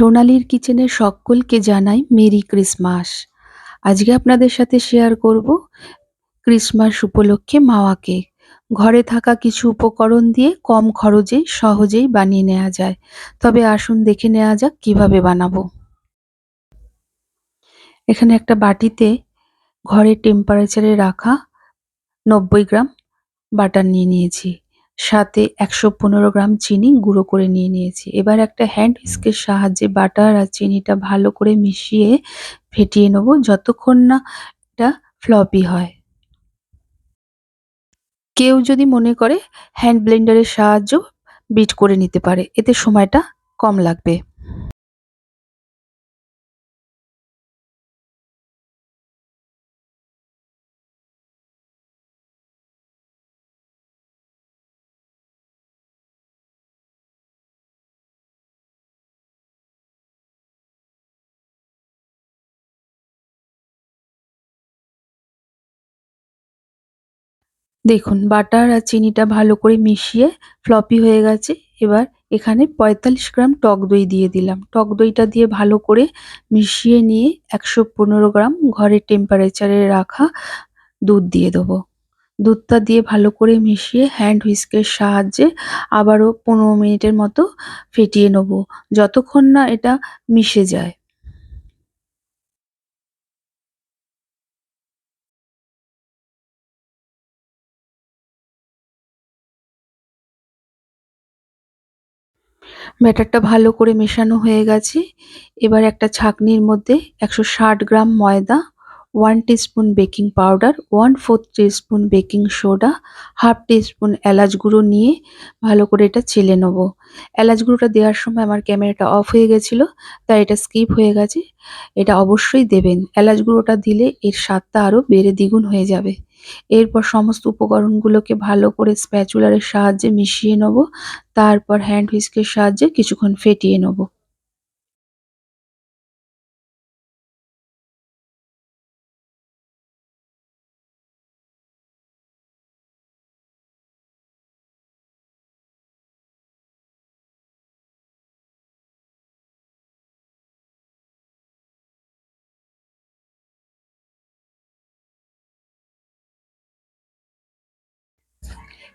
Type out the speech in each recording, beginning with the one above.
সোনালীর কিচেনের সকলকে জানাই মেরি ক্রিসমাস। আজকে আপনাদের সাথে শেয়ার করব ক্রিসমাস উপলক্ষে মাওয়া কেক। ঘরে থাকা কিছু উপকরণ দিয়ে কম খরচে সহজেই বানিয়ে নেওয়া যায়। তবে আসুন দেখে নেওয়া যাক কীভাবে বানাবো। এখানে একটা বাটিতে ঘরের টেম্পারেচারে রাখা নব্বই গ্রাম বাটার নিয়ে নিয়েছি। সাথে একশো পনেরো গ্রাম চিনি গুঁড়ো করে নিয়ে নিয়েছি। এবার একটা হ্যান্ড স্কের সাহায্যে বাটার আর চিনিটা ভালো করে মিশিয়ে ফেটিয়ে নেব যতক্ষণ না এটা ফ্লপি হয়। কেউ যদি মনে করে হ্যান্ড ব্লেন্ডারের সাহায্য বিট করে নিতে পারে, এতে সময়টা কম লাগবে। দেখুন, বাটার আর চিনিটা ভালো করে মিশিয়ে ফ্লপি হয়ে গেছে। এবার এখানে পঁয়তাল্লিশ গ্রাম টক দই দিয়ে দিলাম। টক দইটা দিয়ে ভালো করে মিশিয়ে নিয়ে একশো পনেরো গ্রাম ঘরের টেম্পারেচারে রাখা দুধ দিয়ে দেবো। দুধটা দিয়ে ভালো করে মিশিয়ে হ্যান্ড হুইস্কের সাহায্যে আবারও পনেরো মিনিটের মতো ফেটিয়ে নেব। যতক্ষণ না এটা মিশে যায়। ব্যাটারটা ভালো করে মেশানো হয়ে গেছে। এবার একটা ছাঁকনির মধ্যে একশো ষাট গ্রাম ময়দা, one teaspoon baking powder, one fourth teaspoon baking soda, half teaspoon এলাচ গুঁড়ো নিয়ে ভালো করে এটা চেলে নেব। এলাচ গুঁড়োটা দেওয়ার সময় আমার ক্যামেরাটা অফ হয়ে গেছিল, তাই এটা স্কিপ হয়ে গেছে। এটা অবশ্যই দেবেন। এলাচ গুঁড়োটা দিলে এর স্বাদটা আরও বেড়ে দ্বিগুণ হয়ে যাবে। এরপর সমস্ত উপকরণগুলোকে ভালো করে স্প্যাচুলারের সাহায্যে মিশিয়ে নেব, তারপর হ্যান্ড হুইস্কের সাহায্যে কিছুক্ষণ ফেটিয়ে নেব।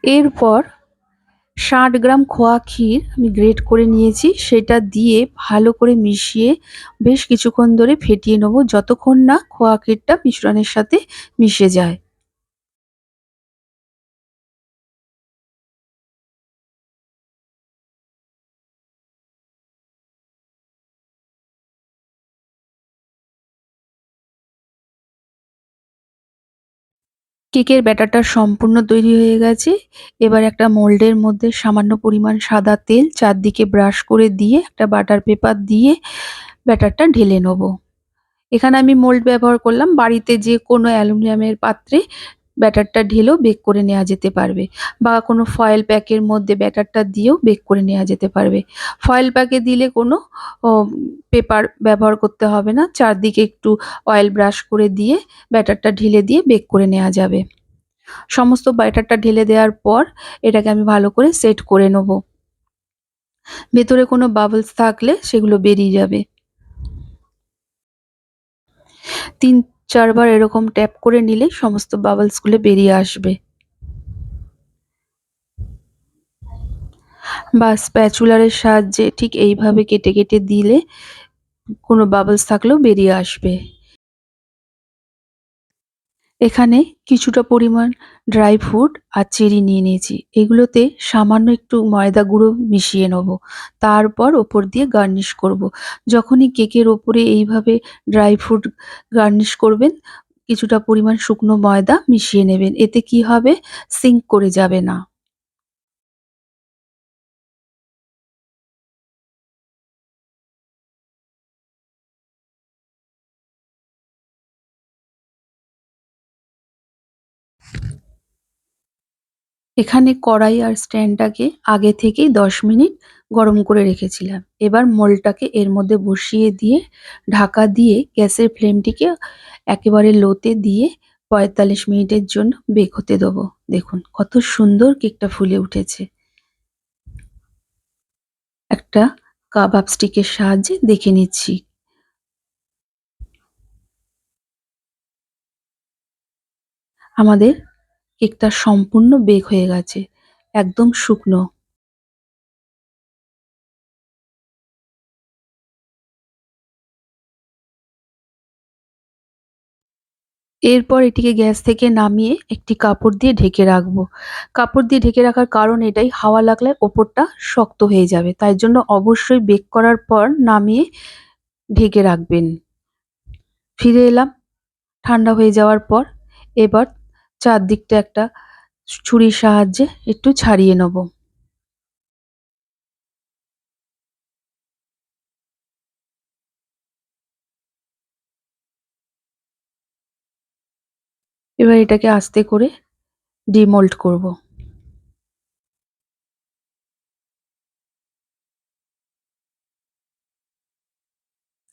এরপর ষাট গ্রাম খোয়া ক্ষীর আমি গ্রেট করে নিয়েছি। সেটা দিয়ে ভালো করে মিশিয়ে বেশ কিছুক্ষণ ধরে ফেটিয়ে নেব, যতক্ষণ না খোয়া ক্ষীরটা মিশ্রণের সাথে মিশে যায়। কেকের ব্যাটারটা সম্পূর্ণ তৈরি হয়ে গেছে। এবার একটা মোল্ডের মধ্যে সামান্য পরিমাণ সাদা তেল চারদিকে ব্রাশ করে দিয়ে, একটা বাটার পেপার দিয়ে ব্যাটারটা ঢেলে নেব। এখানে আমি মোল্ড ব্যবহার করলাম বাড়িতে যে কোনো অ্যালুমিনিয়ামের পাত্রে ব্যাটারটা ঢেলেও বেক করে নেওয়া যেতে পারবে বা কোনো ফয়েল প্যাকের মধ্যে ব্যাটারটা দিয়েও বেক করে নেওয়া যেতে পারবে। ফয়েল প্যাকে দিলে কোনো পেপার ব্যবহার করতে হবে না। চারদিকে একটু অয়েল ব্রাশ করে দিয়ে ব্যাটারটা ঢেলে দিয়ে বেক করে নেওয়া যাবে। সমস্ত ব্যাটারটা ঢেলে দেওয়ার পর এটাকে আমি ভালো করে সেট করে নেব। ভেতরে কোনো বাবলস থাকলে সেগুলো বেরিয়ে যাবে। তিন চারবার এরকম ট্যাপ করে নিলে সমস্ত বাবলসগুলো বেরিয়ে আসবে। বা স্প্যাচুলারের সাহায্যে ঠিক এইভাবে কেটে কেটে দিলে কোনো বাবলস থাকলেও বেরিয়ে আসবে। এখানে কিছুটা পরিমাণ ড্রাই ফ্রুট আর চেরি নিয়ে নিয়েছি। এগুলোতে সামান্য একটু ময়দা গুঁড়ো মিশিয়ে নেব। তারপর ওপর দিয়ে গার্নিশ করব। যখনই কেকের ওপরে এইভাবে ড্রাই ফ্রুট গার্নিশ করবেন, কিছুটা পরিমাণ শুকনো ময়দা মিশিয়ে নেবেন। এতে কি হবে? সিঙ্ক করে যাবে না। এখানে কড়াই আর স্ট্যান্ডটাকে আগে থেকেই দশ মিনিট গরম করে রেখেছিলাম। এবার মোলটাকে এর মধ্যে বসিয়ে দিয়ে ঢাকা দিয়ে গ্যাসের ফ্লেমটিকে একেবারে লোতে দিয়ে পঁয়তাল্লিশ মিনিটের জন্য বেক হতে দেবো। দেখুন, কত সুন্দর কেকটা ফুলে উঠেছে। একটা কাবাব স্টিকের সাহায্যে দেখে নিচ্ছি। আমাদের কেকটা সম্পূর্ণ বেক হয়ে গেছে, একদম শুকনো। এরপর এটিকে গ্যাস থেকে নামিয়ে একটি কাপড় দিয়ে ঢেকে রাখব। কাপড় দিয়ে ঢেকে রাখার কারণ এটাই, হাওয়া লাগলে ওপরটা শক্ত হয়ে যাবে, তাই জন্য অবশ্যই বেক করার পর নামিয়ে ঢেকে রাখবেন। ফিরে এলাম, ঠান্ডা হয়ে যাওয়ার পর, এবার চারদিকটা একটা ছুরির সাহায্যে একটু ছাড়িয়ে নেব। এবার এটাকে আস্তে করে ডিমোল্ড করব।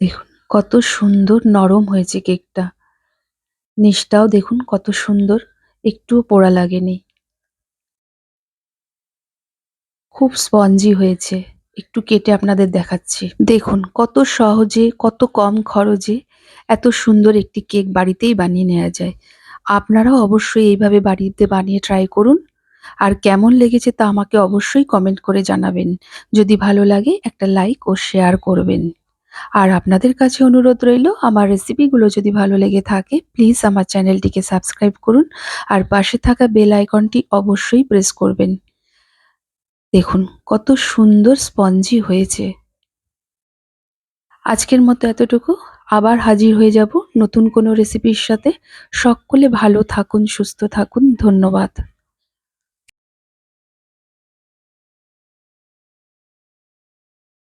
দেখুন, কত সুন্দর নরম হয়েছে কেকটা। নিচটাও দেখুন কত সুন্দর। একটুও পোড়া লাগেনি। খুব স্পঞ্জি হয়েছে। একটু কেটে আপনাদের দেখাচ্ছি। দেখুন, কত সহজে, কত কম খরচে এত সুন্দর একটি কেক বাড়িতেই বানিয়ে নেওয়া যায়। আপনারাও অবশ্যই এইভাবে বাড়িতে বানিয়ে ট্রাই করুন। আর কেমন লেগেছে তা আমাকে অবশ্যই কমেন্ট করে জানাবেন। যদি ভালো লাগে একটা লাইক ও শেয়ার করবেন। আর আপনাদের কাছে অনুরোধ রইল, আমার রেসিপিগুলো যদি ভালো লেগে থাকে প্লিজ আমার চ্যানেলটিকে সাবস্ক্রাইব করুন আর পাশে থাকা বেল আইকনটি অবশ্যই প্রেস করবেন। দেখুন, কত সুন্দর স্পঞ্জি হয়েছে। আজকের মতো এতটুকু, আবার হাজির হয়ে যাব নতুন কোনো রেসিপির সাথে। সকলে ভালো থাকুন, সুস্থ থাকুন, ধন্যবাদ।